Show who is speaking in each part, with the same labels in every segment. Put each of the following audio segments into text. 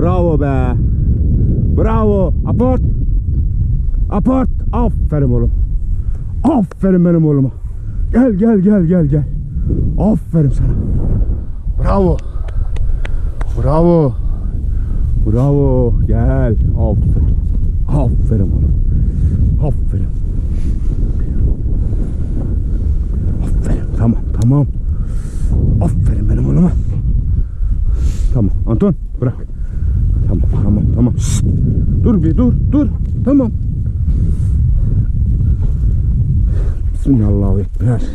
Speaker 1: Bravo be. Bravo. Aport. Aport. Aferin oğlum. Aferin benim oğluma. Gel gel gel gel gel. Aferin sana. Bravo. Bravo. Bravo. Gel. Aferin. Aferin oğlum. Aferin. Aferin. Tamam tamam. Aferin benim oğluma. Tamam Anton bırak. Tamam tamam tamam. Şşt. Dur bir dur dur. Tamam. Bismillahirrahmanirrahim.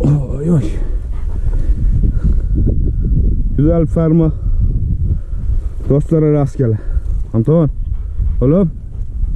Speaker 1: Oy oy. Güzel ferma. Dostlara rastgele. Anton. Oğlum.